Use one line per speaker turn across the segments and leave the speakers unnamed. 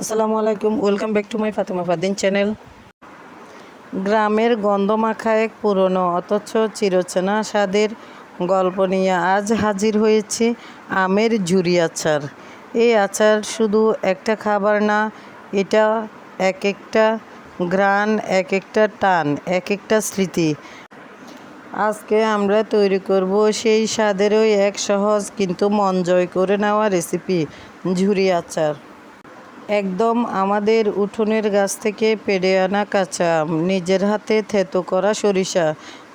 আসসালামু আলাইকুম welcome back to my Fatema Fadin channel গ্রামের গন্ধমাখা এক পুরনো অথচ চিরচেনা স্বাদের গল্প নিয়ে আজ হাজির হয়েছি আমের ঝুরি আচার। এই আচার শুধু একটা খাবার না, এটা এক একটা গ্রান এক একটা টান, এক একটা স্মৃতি। আজকে আমরা তৈরি করব সেই স্বাদেরই এক সহজ কিন্তু মন জয় করে নেওয়া রেসিপি ঝুরি আচার। একদম আমাদের উঠোনের গাছ থেকে পেড়ে আনা কাঁচা আম, নিজের হাতে থেতো করা সরিষা,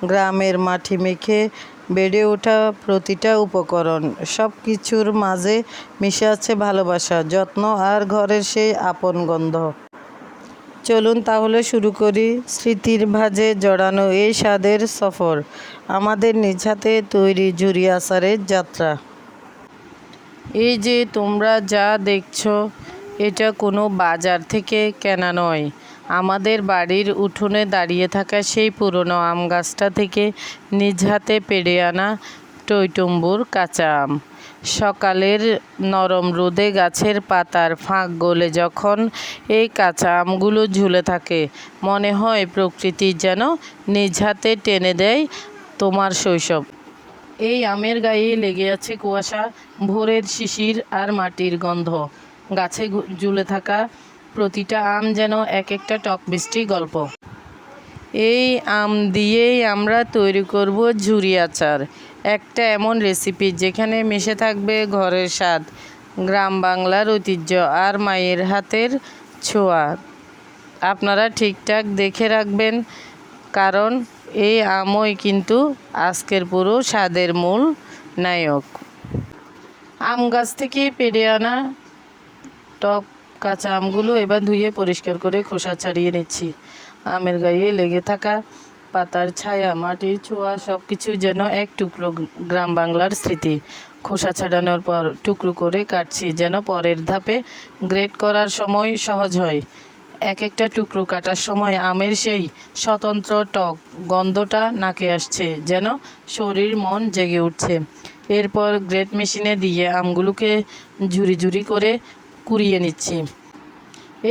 গ্রামের মাটি মেখে বেড়ে ওঠা প্রতিটা উপকরণ সব কিছুর মাঝে মিশে আছে ভালোবাসা, যত্ন আর ঘরের সেই আপন গন্ধ। চলুন তাহলে শুরু করি স্মৃতির ভাজে জড়ানো এই স্বাদের সফর, আমাদের নিজ হাতে তৈরি ঝুরি আচারের যাত্রা। এই যে তোমরা যা দেখছ এটা কোনো বাজার থেকে কেনা নয়। আমাদের বাড়ির উঠোনে দাঁড়িয়ে থাকা সেই পুরনো আম গাছটা থেকে নিজ হাতে পেড়ে আনা টইটুম্বুর কাঁচা আম। সকালের নরম রোদে গাছের পাতার ফাঁক গলে যখন এই কাঁচা আমগুলো ঝুলে থাকে, মনে হয় প্রকৃতি যেন নিজ হাতে টেনে দেয় তোমার শৈশব। এই আমের গায়ে লেগে আছে কুয়াশা, ভোরের শিশির আর মাটির গন্ধ। গাছে ঝুলে থাকা প্রতিটা আম যেন এক একটা টক মিষ্টি গল্প। এই আম দিয়েই আমরা তৈরি করব ঝুরি আচার। একটা এমন রেসিপি যেখানে মিশে থাকবে ঘরের স্বাদ, গ্রাম বাংলার ঐতিহ্য আর মায়ের হাতের ছোঁয়া। আপনারা ঠিকঠাক দেখে রাখবেন, কারণ এই আমই কিন্তু আজকের পুরো স্বাদের মূল নায়ক। আম গাছ থেকে পেড়ে আনা টক কাঁচা আমগুলো এবার ধুয়ে পরিষ্কার করে খোসা ছাড়িয়ে নিচ্ছি। আমের গায়ে লেগে থাকা পাতার ছায়া, মাটির ছোঁয়া সব কিছু যেন এক টুকরো গ্রাম বাংলার স্মৃতি। খোসা ছাড়ানোর পর টুকরো করে কাটছি যেন পরের ধাপে গ্রেড করার সময় সহজ হয়। এক একটা টুকরো কাটার সময় আমের সেই স্বতন্ত্র টক গন্ধটা নাকে আসছে, যেন শরীর মন জেগে উঠছে। এরপর গ্রেট মেশিনে দিয়ে আমগুলোকে ঝুরি ঝুরি করে কুড়িয়ে নিচ্ছি।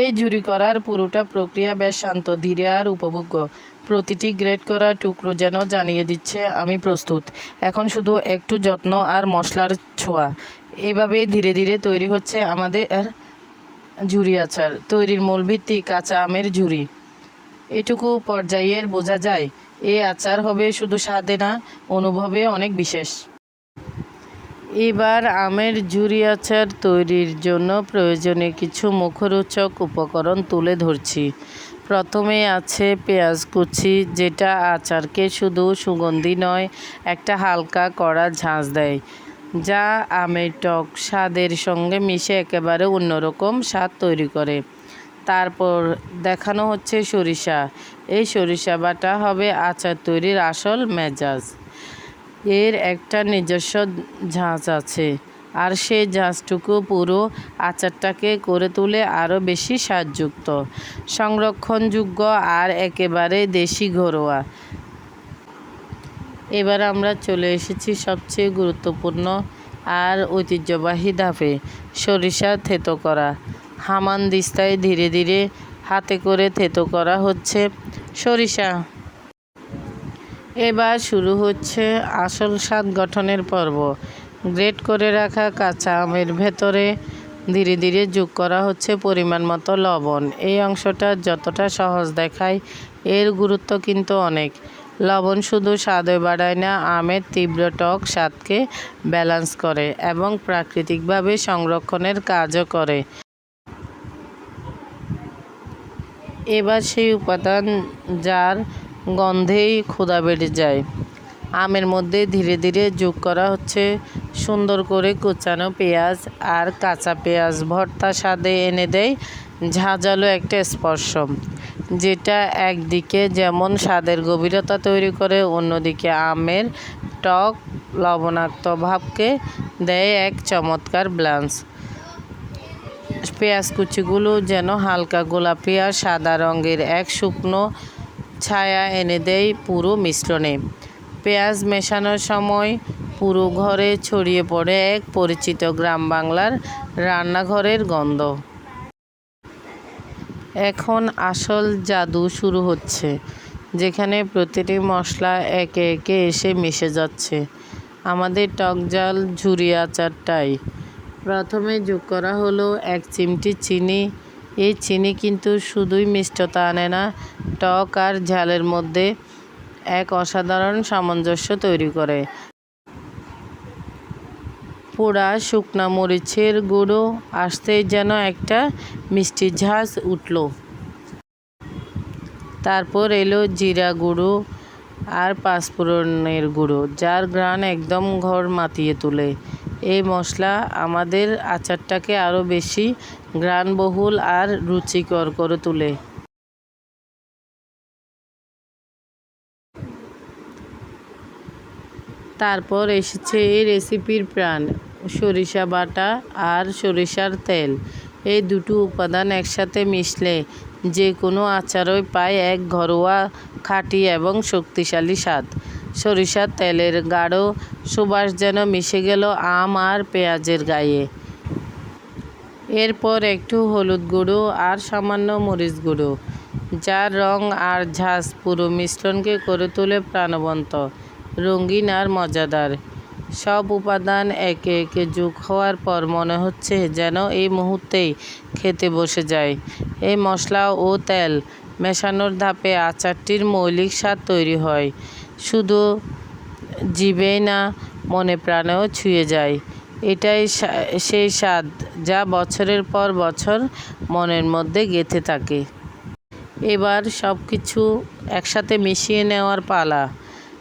এই ঝুরি করার পুরোটা প্রক্রিয়া বেশ শান্ত, ধীরে আর উপভোগ্য। প্রতিটি গ্রেড করা টুকরো যেন জানিয়ে দিচ্ছে, আমি প্রস্তুত। এখন শুধু একটু যত্ন আর মশলার ছোঁয়া। এভাবেই ধীরে ধীরে তৈরি হচ্ছে আমাদের ঝুরি আচার। তৈরির মূল ভিত্তি কাঁচা আমের ঝুরি এটুকু পর্যায়ের বোঝা যায় এই আচার হবে শুধু স্বাদে না, অনুভবে অনেক বিশেষ। এবার আমের ঝুরি আচার তৈরির জন্য প্রয়োজনীয় কিছু মুখরোচক উপকরণ তুলে ধরছি। প্রথমে আছে পেঁয়াজ কুচি, যেটা আচারকে শুধু সুগন্ধি নয়, একটা হালকা কড়া ঝাঁঝ দেয়, যা আমের টক স্বাদের সঙ্গে মিশে একেবারে অন্যরকম স্বাদ তৈরি করে। তারপর দেখানো হচ্ছে সরিষা। এই সরিষা বাটা হবে আচার তৈরির আসল মেজাজ। এর একটা নিজস্ব ঝাঁজ আছে। আর সেই ঝাঁজটুকু পুরো আচারটাকে করে তুলে আরও বেশি স্বাদযুক্ত, সংরক্ষণযোগ্য আর একেবারে দেশি ঘরোয়া। এবার আমরা চলে এসেছি সবচেয়ে গুরুত্বপূর্ণ আর ঐতিহ্যবাহী ধাপে, সরিষা থেতো করা। হামান দিস্তায় ধীরে ধীরে হাতে করে থেতো করা হচ্ছে সরিষা। এবার শুরু হচ্ছে আসল স্বাদ গঠনের পর্ব। গ্রেট করে রাখা কাঁচা আমের ভেতরে ধীরে ধীরে যোগ করা হচ্ছে পরিমাণ মতো লবণ। এই অংশটা যতটা সহজ দেখায়, এর গুরুত্ব কিন্তু অনেক। লবণ শুধু স্বাদে বাড়ায় না, আমের তীব্র টক স্বাদকে ব্যালেন্স করে এবং প্রাকৃতিকভাবে সংরক্ষণের কাজও করে। এবার সেই উপাদান যার গন্ধেই ক্ষুধা বেড়ে যায়। আমের মধ্যে ধীরে ধীরে যোগ করা হচ্ছে। সুন্দর করে কুচানো পেঁয়াজ আর কাঁচা পেঁয়াজ ভর্তা স্বাদে এনে দেয় ঝাঁঝালো একটা স্পর্শ, যেটা একদিকে যেমন স্বাদের গভীরতা তৈরি করে, অন্যদিকে আমের টক লবণাক্ত ভাবকে দেয় এক চমৎকার ব্লান্স। পেঁয়াজ কুচিগুলো যেন হালকা গোলাপি আর সাদা রঙের এক শুকনো ছায়া এনে দেয় পুরো মিশ্রণে। পেঁয়াজ মেশানোর সময় পুরো ঘরে ছড়িয়ে পড়ে এক পরিচিত গ্রাম বাংলার রান্নাঘরের গন্ধ। এখন আসল জাদু শুরু হচ্ছে, যেখানে প্রতিটি মশলা একে একে এসে মিশে যাচ্ছে। আমাদের টক জাল ঝুরি আচারটাই। প্রথমে যোগ করা হলো এক চিমটি চিনি এই চিনি কিন্তু শুধুই মিষ্টতা আনে না, টক আর ঝালের মধ্যে এক অসাধারণ সামঞ্জস্য তৈরি করে। পোড়া শুকনা মরিচের গুঁড়ো আসতেই যেন একটা মিষ্টি ঝাঁজ উঠল। তারপর এলো জিরা গুঁড়ো আর পাঁচফোড়নের গুঁড়ো, যার ঘ্রাণ একদম ঘর মাতিয়ে তোলে। এই মশলা আমাদের আচারটাকে আরও বেশি ঘ্রাণবহুল আর রুচিকর করে তোলে। তারপর এসেছে এই রেসিপির প্রাণ, সরিষা বাটা আর সরিষার তেল। এই দুটো উপাদান একসাথে মিশলে যে কোনো আচারই পায় এক ঘরোয়া খাঁটি এবং শক্তিশালী স্বাদ। সরিষার তেলের গাঢ় সুবাস যেন মিশে গেল আম আর পেঁয়াজের গায়ে। এরপর একটু হলুদ গুঁড়ো আর সামান্য মরিচ গুঁড়ো। যার রং আর ঝাঁজ পুরো মিশ্রণকে করে তোলে প্রাণবন্ত, রঙিন আর মজাদার। সব উপাদান একে একে যোগ হওয়ার পর মনে হচ্ছে যেন এই মুহূর্তেই খেতে বসে যায়। এই মশলা ও তেল মেশানোর ধাপে আচারটির মৌলিক স্বাদ তৈরি হয়। শুধু জিভেই না, মনে প্রাণেও ছুঁয়ে যায়। এটাই সেই স্বাদ যা বছরের পর বছর মনের মধ্যে গেঁথে থাকে। এবার সব কিছু একসাথে মিশিয়ে নেওয়ার পালা।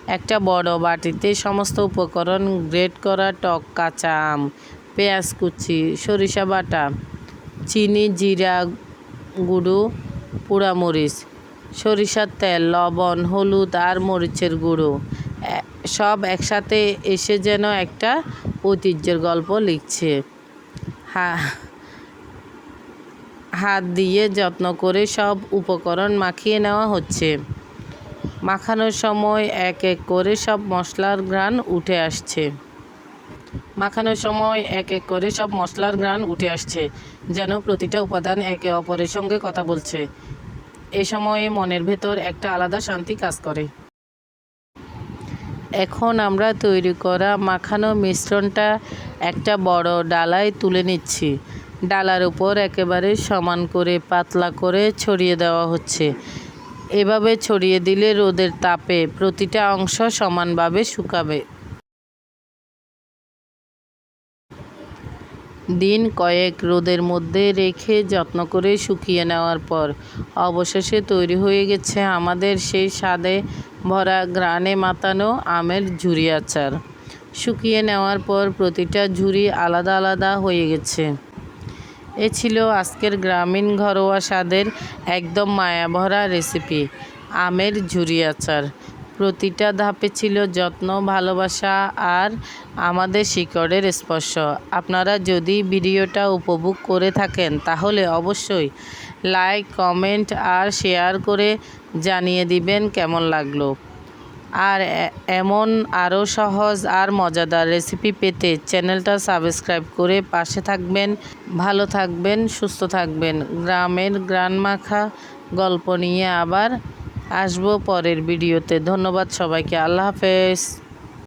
একটা বড় বাটিতে সমস্ত উপকরণ, গ্রেট করা টক কাঁচা আম, পেঁয়াজ কুচি, সরিষা বাটা, চিনি, জিরা, গুঁড়ো, পোড়ামরিচ সরিষার তেল, লবণ, হলুদ আর মরিচের গুঁড়ো। সব একসাথে এসে যেন একটা ঐতিহ্যের গল্প লিখছে। হ্যাঁ হাত দিয়ে যত্ন করে সব উপকরণ মাখিয়ে নেওয়া হচ্ছে। মাখানোর সময় এক এক করে সব মশলার ঘ্রাণ উঠে আসছে। মাখানোর সময় এক এক করে সব মশলার ঘ্রাণ উঠে আসছে, যেন প্রতিটা উপাদান একে অপরের সঙ্গে কথা বলছে। এ সময়ে মনের ভেতর একটা আলাদা শান্তি কাজ করে। এখন আমরা তৈরি করা মাখানো মিশ্রণটা একটা বড় ডালায় তুলে নিচ্ছি। ডালার উপর একেবারে সমান করে পাতলা করে ছড়িয়ে দেওয়া হচ্ছে। এভাবে ছড়িয়ে দিলে রোদের তাপে প্রতিটা অংশ সমানভাবে শুকাবে। দিন কয়েক রোদের মধ্যে রেখে যত্ন করে শুকিয়ে নেওয়ার পর অবশেষে তৈরি হয়ে গেছে আমাদের সেই স্বাদে ভরা গ্রানে মাতানো আমের ঝুরি আচার। শুকিয়ে নেওয়ার পর প্রতিটা ঝুরি আলাদা আলাদা হয়ে গেছে। এ ছিল আজকের গ্রামীণ ঘরোয়া স্বাদের একদম মায়াভরা রেসিপি, আমের ঝুরি আচার। প্রতিটা ধাপে ছিল যত্ন, ভালোবাসা আর আমাদের শিকড়ের স্পর্শ। আপনারা যদি ভিডিওটা উপভোগ করে থাকেন, তাহলে অবশ্যই লাইক, কমেন্ট আর শেয়ার করে জানিয়ে দিবেন কেমন লাগল। আর এমন আরও সহজ আর মজাদার রেসিপি পেতে চ্যানেলটা সাবস্ক্রাইব করে পাশে থাকবেন, ভালো থাকবেন, সুস্থ থাকবেন। গ্রামের গ্রানমাখা গল্প নিয়ে আবার আসব পরের ভিডিওতে। ধন্যবাদ সবাইকে। আল্লাহ হাফেজ।